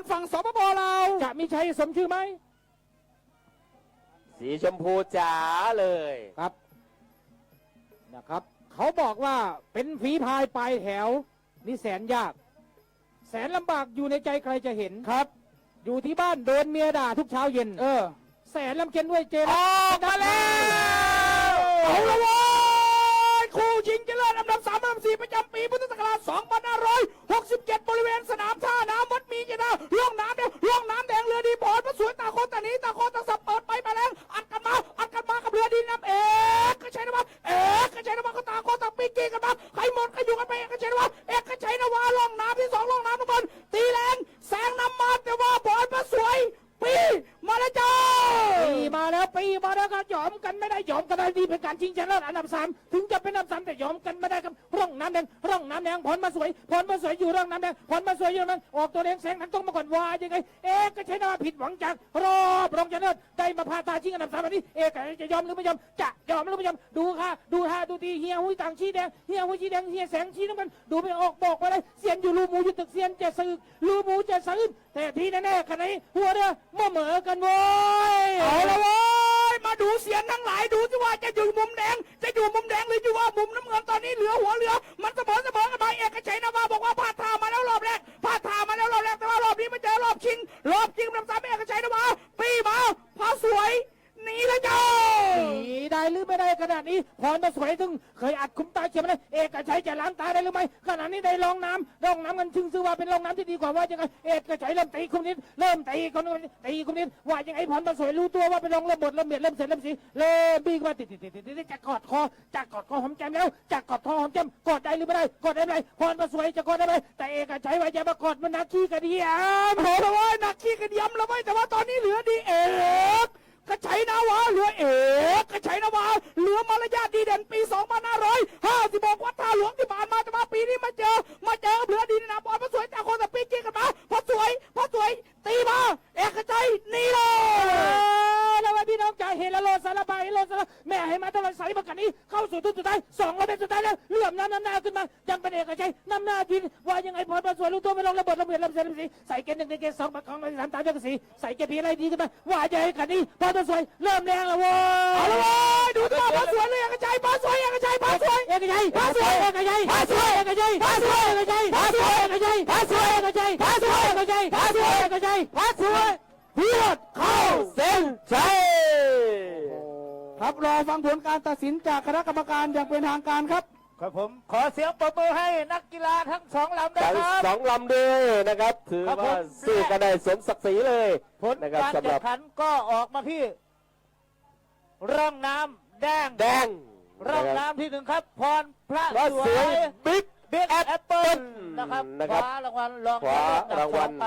รฝั่งสปปลาวจะมีชัยสมชื่อไหมสีชมพูจ๋าเลยครับนะครับ เขาบอกว่าเป็นฝีพายปลายแถว นี่แสนยาก แสนลำบากอยู่ในใจใครจะเห็นครับ อยู่ที่บ้านโดนเมียด่าทุกเช้าเย็น เออ แสนลำเค็นด้วยเจออกมาแล้วเอาละเว้ยคู่ชิงชนะเลิศอันดับสามอันดับสี่ประจำปีพุทธศักราช2567 บริเวณสนามท่าน้ำ วัดมีเจนาล่องน้ำแดงล่องน้ำแดงเรือดีบอลมาสวยตาโคนตานี้ตาโคนตาสับเปิดไปมาแล้วอัดกันมาอัดกันมากับเรือดีน้ำเอกก็ใช่นะวา ปีมาแล้วครับยอมกันไม่ได้ยอมกันได้ดีเป็นการชิงชนะเลิศอันดับสามถึงจะเป็นอันดับสามแต่ยอมกันไม่ได้ครับร่องน้ำแดงร่องน้ำแดงผลมาสวยผลมาสวยอยู่ร่องน้ำแดงผลมาสวยอยู่นั้นออกตัวแดงแสงนั้นต้องมาก่อนว่ายังไง เอ๊ก็ใช้นว่าผิดหวังจากรอบรองชนะเลิศได้มาพาตาชิงอันดับสามวันนี้เอ๊จะยอมหรือไม่ยอมจะยอมหรือไม่ยอมดูค่ะดูท่าดูทีเฮียหุ้ยต่างชี้แดงเฮียหุ้ยชี้แดงเฮียแสงชี้น้ำมันดูไม่ออกบอกไปเลยเสียนอยู่รูมูอยู่ตึกเสียนจะซื้อรูมูจะซื้อแต่ที่แน่ๆขณะนี้หัวเรือมาเหมือกันโว้ยเอาละวย มาดูเสียงทั้งหลายดูสิ ว่าจะอยู่มุมแดง จะอยู่มุมแดงหรืออยู่ว่ามุมน้ำเงินตอนนี้เหลือหัวเหลือ มันเสมอเสมอกันไปเอกชัยนาวาบอกว่าพลาดท่ามาแล้วรอบแรกพลาดท่ามาแล้วรอบแรกแต่ว่ารอบนี้มาเจอรอบชิงรอบชิงลำสามเอกชัยนาวาปีมาพาสวยหนีแล้วจ้า ได้หรือไม่ได้ขนาดนี้พรมาสวยถึงเคยอัดคุ้มตาเขียนมาเลยเอกชัยจะล้างตาได้หรือไม่ขนาดนี้ได้ลองน้ำลองน้ำกันซึ่งซื้อว่าเป็นลองน้ำที่ดีกว่าว่ายังไงเอกชัยเริ่มตีคุณนิดเริ่มตีคนนู้นตีคุณนิดว่ายังไงพรมาสวยรู้ตัวว่าเป็นลองเริ่มบดเริ่มเบียดเริ่มเสร็จเริ่มสีเริ่มบีกมาติดติดติดติดจะกอดคอจะกอดคอหอมแก้มแล้วจะกอดคอหอมแก้มกอดได้หรือไม่ได้กอดได้ไหมพรมาสวยจะกอดได้ไหมแต่เอกชัยว่าอย่ามากอดมันนักขี้กระเดียมโถละเว้ยนักขี้กันย้ำแล้วเว้ยแต่ว่าตอนนี้ โลสารบายเฮลโลสารแม่ให้มาตลอดสายประกันนี้ เข้าสู่ทุกสุดท้ายสองร้อยเมตรสุดท้ายแล้วเหลื่อมน้ำน้ำหน้าขึ้นมา ยังเป็นเอกชัยน้ำหน้าทีว่ายังไงพอมาสวยรู้ตัวไม่ลงระเบิดระเบิดระเบิดระเบิดสีใส่เกณฑ์หนึ่งในเกณฑ์สองประคองในสามตามเจ้าสีใส่เกณฑ์พีอะไรดีขึ้นมาว่าจะให้กันนี้พอมาสวยเริ่มแรงแล้วโว้เอาละเว้ยดูตัวพระสวยเลยเอกชัยพระสวยเอกชัยพระสวยเอกชัยพระสวยเอกชัยพระสวยเอกชัยพระสวยเอกชัยพระสวยเอกชัยพระสวยเอกชัยพระสวยเอกชัยพระสวยเอกชัยพระสวยเพียดเข้าเส้นชัย ครับรอฟังผลการตัดสินจากคณะกรรมการอย่างเป็นทางการครับ ครับผมขอเสียงปรบมือให้นักกีฬาทั้งสองลำด้วยทั้งครับ สองลำด้วยนะครับ ถือครับผม ว่าสู้กันได้สมศักดิ์ศรีเลยผลนะครับการสำหแข่รังบขันก็ออกมาที่ร่องน้ำแดงแดงร่องนะครับน้ำที่หนึ่งครับ พรพระพระสสววยยบิ๊ก บิ๊กแอปแอปเปิ้เปิลลนะครับนะคครับว้ารางวัลรองคว้ารางวัลอันดับสอไป